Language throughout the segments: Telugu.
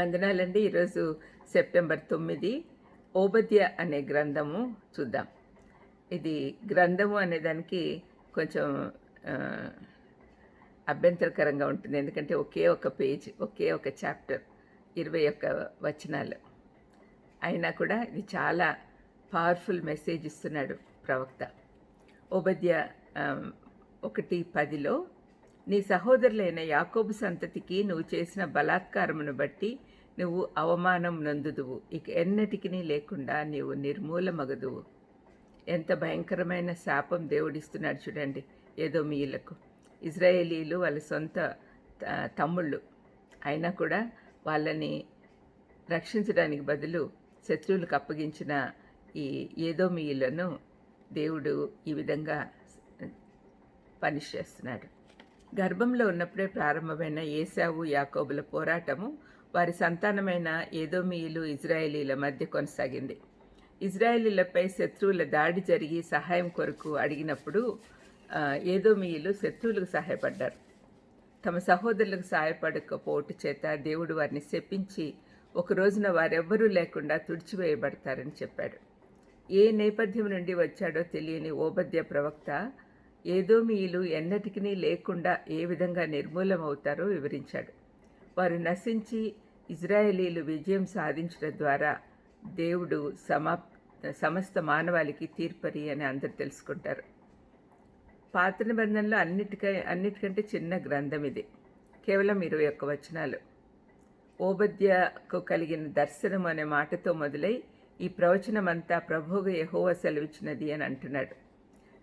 వందనాలండి. ఈరోజు సెప్టెంబర్ తొమ్మిది. ఓబద్య అనే గ్రంథము చూద్దాం. ఇది గ్రంథము అనే దానికి కొంచెం అభ్యంతరకరంగా ఉంటుంది. ఎందుకంటే ఒకే ఒక పేజ్ ఒకే ఒక చాప్టర్ ఇరవై ఒక్క వచనాలు. అయినా కూడా ఇది చాలా పవర్ఫుల్ మెసేజ్ ఇస్తున్నాడు ప్రవక్త. ఓబద్య ఒకటి పదిలో నీ సహోదరులైన యాకోబు సంతతికి నువ్వు చేసిన బలాత్కారమును బట్టి నువ్వు అవమానం నందుదువు. ఇక ఎన్నటికీ లేకుండా నీవు నిర్మూలమగదువు. ఎంత భయంకరమైన శాపం దేవుడిస్తున్నాడు చూడండి ఏదో మీలకు ఇజ్రాయేలీలు వాళ్ళ సొంత త- తమ్ముళ్ళు. అయినా కూడా వాళ్ళని రక్షించడానికి బదులు శత్రువులకు అప్పగించిన ఈ ఏదో మీలను దేవుడు ఈ విధంగా పనిష్ చేస్తున్నాడు. గర్భంలో ఉన్నప్పుడే ప్రారంభమైన ఏసావు యాకోబుల పోరాటము వారి సంతానమైన ఏదోమీయులు ఇజ్రాయేలీల మధ్య కొనసాగింది. ఇజ్రాయేలీలపై శత్రువుల దాడి జరిగి సహాయం కొరకు అడిగినప్పుడు ఏదోమియులు ఏదోమీయులు శత్రువులకు సహాయపడ్డారు. తమ సహోదరులకు సహాయపడకపోవట చేత దేవుడు వారిని శపించి ఒక రోజున వారెవ్వరూ లేకుండా తుడిచివేయబడతారని చెప్పాడు. ఏ నేపథ్యం నుండి వచ్చాడో తెలియని ఓబద్య ప్రవక్త ఏదోమీయులు ఎన్నటికీ లేకుండా ఏ విధంగా నిర్మూలమవుతారో వివరించాడు. వారు నశించి ఇజ్రాయేలీలు విజయం సాధించడం ద్వారా దేవుడు సమాప్ సమస్త మానవాళికి తీర్పరి అని అందరు తెలుసుకుంటారు. పాత నిబంధనలో అన్నిటికై అన్నిటికంటే చిన్న గ్రంథం ఇది. కేవలం ఇరవై ఒక్క వచనాలు. ఓబద్యకు కలిగిన దర్శనం అనే మాటతో మొదలై ఈ ప్రవచనమంతా ప్రభువుగా యహోవ సెలవిచ్చినది అని అంటున్నాడు.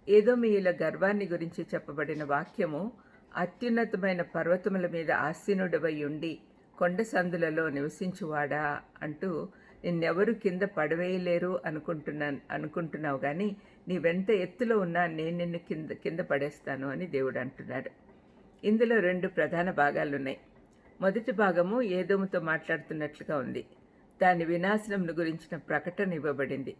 ఏదో గర్వాన్ని గురించి చెప్పబడిన వాక్యము అత్యున్నతమైన పర్వతముల మీద ఆసీనుడవై ఉండి కొండ సందులలో నివసించువాడా అంటూ నిన్నెవరు కింద పడవేయలేరు అనుకుంటున్నాను అనుకుంటున్నావు కానీ నీవెంత ఎత్తులో ఉన్నా నేను నిన్ను కింద కింద పడేస్తాను అని దేవుడు అంటున్నాడు. ఇందులో రెండు ప్రధాన భాగాలున్నాయి. మొదటి భాగము ఏదోముతో మాట్లాడుతున్నట్లుగా ఉంది. దాని వినాశనంను గురించిన ప్రకటన ఇవ్వబడింది.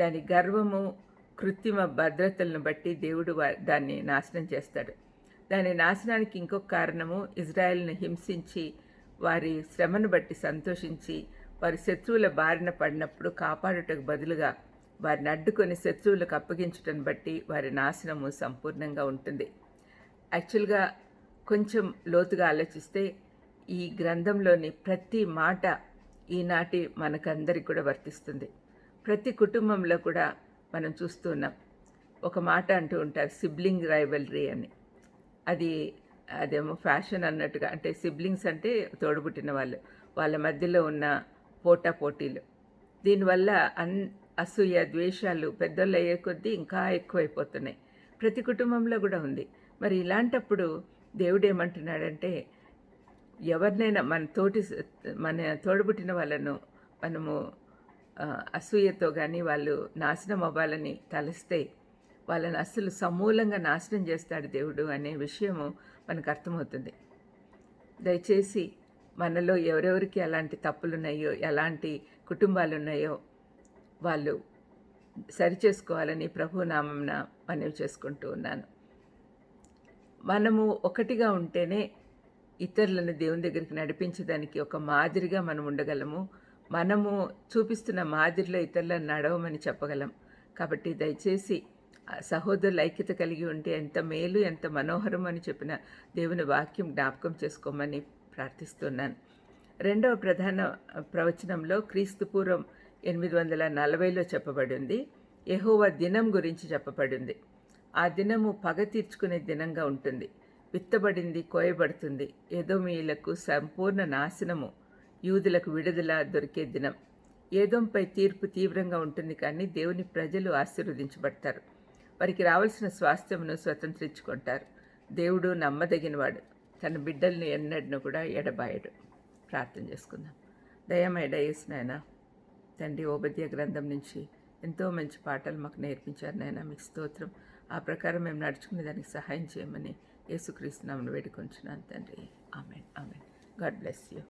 దాని గర్వము కృత్రిమ భద్రతలను బట్టి దేవుడు దాన్ని నాశనం చేస్తాడు. దాని నాశనానికి ఇంకొక కారణము ఇజ్రాయెల్ను హింసించి వారి శ్రమను బట్టి సంతోషించి వారి శత్రువుల బారిన పడినప్పుడు కాపాడుటకు బదులుగా వారిని అడ్డుకొని శత్రువులకు అప్పగించటం బట్టి వారి నాశనము సంపూర్ణంగా ఉంటుంది. యాక్చువల్గా కొంచెం లోతుగా ఆలోచిస్తే ఈ గ్రంథంలోని ప్రతి మాట ఈనాటి మనకందరికి కూడా వర్తిస్తుంది. ప్రతి కుటుంబంలో కూడా మనం చూస్తూ ఉన్నాం. ఒక మాట అంటూ ఉంటారు సిబ్లింగ్ రైవల్రీ అని. అది అదేమో ఫ్యాషన్ అన్నట్టుగా అంటే సిబ్లింగ్స్ అంటే తోడుబుట్టిన వాళ్ళు. వాళ్ళ మధ్యలో ఉన్న పోటా పోటీలు. దీనివల్ల అన్ అసూయ ద్వేషాలు పెద్దోళ్ళు అయ్యే కొద్దీ ఇంకా ఎక్కువైపోతున్నాయి. ప్రతి కుటుంబంలో కూడా ఉంది. మరి ఇలాంటప్పుడు దేవుడు ఏమంటున్నాడంటే ఎవరినైనా మన తోటి మన తోడుబుట్టిన వాళ్ళను మనము అసూయతో కానీ వాళ్ళు నాశనం అవ్వాలని తలస్తే వాళ్ళని అస్సలు సమూలంగా నాశనం చేస్తాడు దేవుడు అనే విషయము మనకు అర్థమవుతుంది. దయచేసి మనలో ఎవరెవరికి ఎలాంటి తప్పులు ఉన్నాయో ఎలాంటి కుటుంబాలు ఉన్నాయో వాళ్ళు సరిచేసుకోవాలని ప్రభు నామంన మనవి చేసుకుంటూ ఉన్నాను. మనము ఒకటిగా ఉంటేనే ఇతరులను దేవుని దగ్గరికి నడిపించడానికి ఒక మాదిరిగా మనం ఉండగలము. మనము చూపిస్తున్న మాదిరిలో ఇతరులను నడవమని చెప్పగలం. కాబట్టి దయచేసి సహోదరుల ఐక్యత కలిగి ఉంటే ఎంత మేలు ఎంత మనోహరం అని చెప్పిన దేవుని వాక్యం జ్ఞాపకం చేసుకోమని ప్రార్థిస్తున్నాను. రెండవ ప్రధాన ప్రవచనంలో క్రీస్తు పూర్వం ఎనిమిది వందల నలభైలో చెప్పబడింది. యెహోవా దినం గురించి చెప్పబడింది. ఆ దినము పగ తీర్చుకునే దినంగా ఉంటుంది. విత్తబడింది కోయబడుతుంది. ఏదోమీయులకు సంపూర్ణ నాశనము యూదులకు విడుదల దొరికే దినం. ఏదోంపై తీర్పు తీవ్రంగా ఉంటుంది కానీ దేవుని ప్రజలు ఆశీర్వదించబడతారు. వారికి రావాల్సిన స్వాస్థ్యమును స్వతంత్రించుకుంటారు. దేవుడు నమ్మదగినవాడు. తన బిడ్డల్ని ఎన్నడను కూడా ఎడబాయడు. ప్రార్థన చేసుకుందాం. దయమేడ వేసినాయన తండ్రి ఓబద్య గ్రంథం నుంచి ఎంతో మంచి పాటలు మాకు నేర్పించారు నాయన. మీకు స్తోత్రం. ఆ ప్రకారం మేము నడుచుకునే దానికి సహాయం చేయమని యేసుక్రీస్తునామను వేడుకొంచున్నాను తండ్రి. Amen. Amen. God bless you.